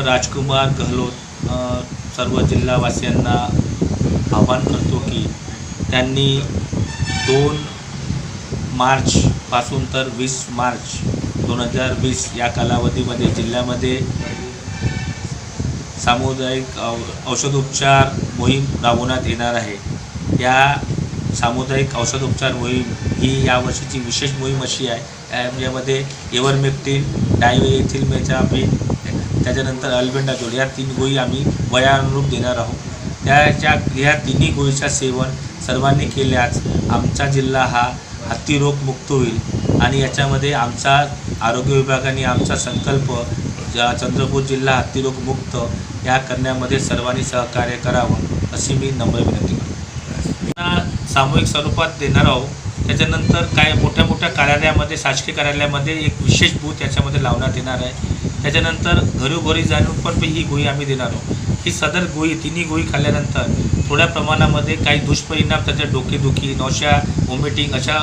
Doctor राजकुमार गहलोत सर्व जिल्हावासियांना आवाहन करतो की त्यांनी दोन मार्चपासून तर वीस मार्च दोन हजार वीस या कालावधीमध्ये जिल्ह्यामध्ये सामुदायिक औ- औषधोपचार मोहीम राबवण्यात येणार आहे. या सामुदायिक औषधोपचार मोहीम ही यावर्षीची विशेष मोहीम अशी आहे. या- यामध्ये एव्हरमेक्टिन डायवेथिलमेथापिन त्याच्यानंतर अल्बेंडाजोल या तीन गोळी आम्ही वयानुरूप देणार आहोत. त्याच्या या तिन्ही गोळीचं सेवन सर्वांनी केल्यास आमचा जिल्हा हा हत्तीरोग मुक्त होईल. आणि याच्यामध्ये आमचा आरोग्य विभागाने आमचा संकल्प चंद्रपूर जिल्हा हत्तीरोग मुक्त या करण्यामध्ये सर्वांनी सहकार्य करावं अशी मी नम्र विनंती करतो. सामूहिक स्वरूपात देणार आहोत. त्याच्यानंतर काय मोठ्या मोठ्या कार्यालयामध्ये शासकीय कार्यालयामध्ये एक विशेष बूथ याच्यामध्ये लावण्यात येणार आहे. त्याच्यानंतर घरोघरी जाणून पण ही गोळी आम्ही देणार आहोत. ही सदर गोळी तिन्ही गोळी खाल्ल्यानंतर थोड्या प्रमाणामध्ये काही दुष्परिणाम त्याच्या डोकेदुखी नौशा वॉमिटिंग अशा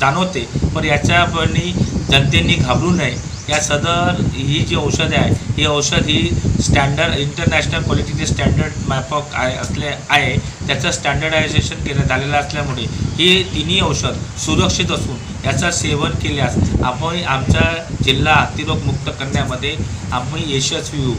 जाणवते. पण याच्यापणी जनतेने घाबरू नये. या सदर ही जी औषधं आहे ही औषध ही स्टँडर्ड इंटरनॅशनल क्वालिटीचे स्टँडर्ड मॅपॉक आहे असले आहे त्याचं स्टँडर्डायझेशन केलं झालेलं असल्यामुळे हे तिन्ही औषध सुरक्षित असून याचं सेवन केल्यास आपण आमचा जिल्हा हत्तीरोग मुक्त करण्यामध्ये आम्ही यशस्वी होऊ.